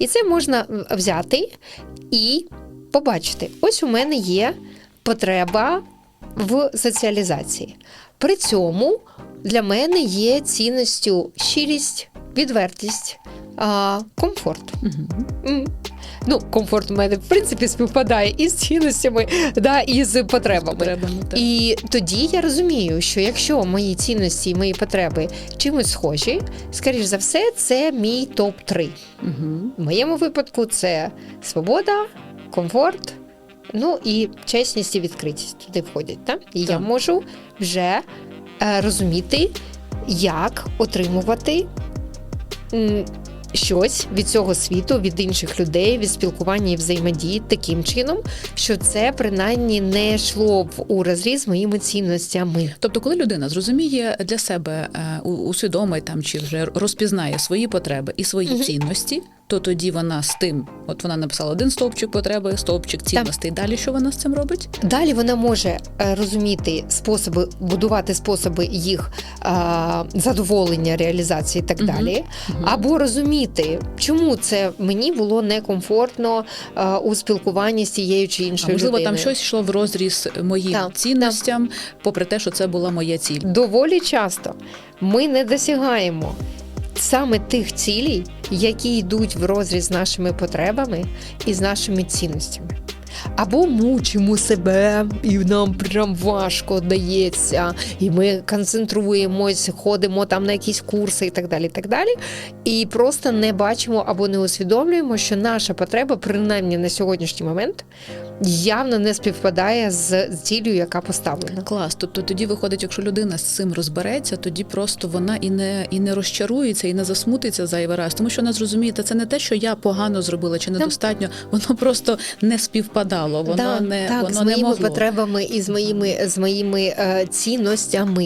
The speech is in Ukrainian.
І це можна взяти і побачити. Ось у мене є потреба в соціалізації. При цьому для мене є цінністю щирість, відвертість, а, комфорт. М. Ну, комфорт у мене в принципі співпадає із цінностями, да, і з потребами. Потребами, так. І тоді я розумію, що якщо мої цінності і мої потреби чимось схожі, скоріш за все, це мій топ 3 Мгм. В моєму випадку це свобода, комфорт, ну і чесність і відкритість туди входять. Так? І я можу вже розуміти, як отримувати щось від цього світу, від інших людей, від спілкування і взаємодії таким чином, що це принаймні не йшло в у розріз з моїми цінностями. Тобто, коли людина зрозуміє для себе, е, усвідомить там чи вже розпізнає свої потреби і свої Мгм. цінності, то тоді вона з тим, от вона написала один стовпчик потреби, стовпчик цінностей. Далі що вона з цим робить? Далі вона може е, розуміти способи, будувати способи їх е, задоволення, реалізації і так далі, або розуміти, чому це мені було некомфортно е, у спілкуванні з тією чи А іншою можливо, там щось йшло в розріз моїм Так, цінностям, попри те, що це була моя ціль. Доволі часто ми не досягаємо саме тих цілей, які йдуть в розріз з нашими потребами і з нашими цінностями. Або мучимо себе, і нам прям важко дається, і ми концентруємось, ходимо там на якісь курси і так далі. І так далі. І просто не бачимо або не усвідомлюємо, що наша потреба, принаймні на сьогоднішній момент, явно не співпадає з цілею, яка поставлена. Клас. Тобто тоді виходить, якщо людина з цим розбереться, тоді просто вона і не і не розчарується, і не засмутиться зайвий раз, тому що вона зрозуміє, це не те, що я погано зробила чи недостатньо, воно просто не співпадало, воно Да, не так, воно з не моїми могло. потребами і з моїми з моїми е, цінностями.